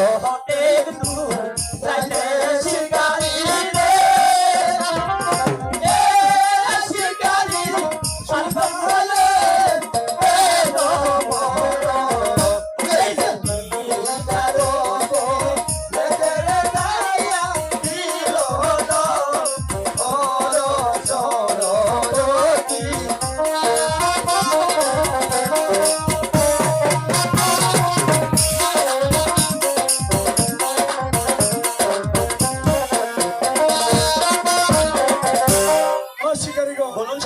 শহরের দূর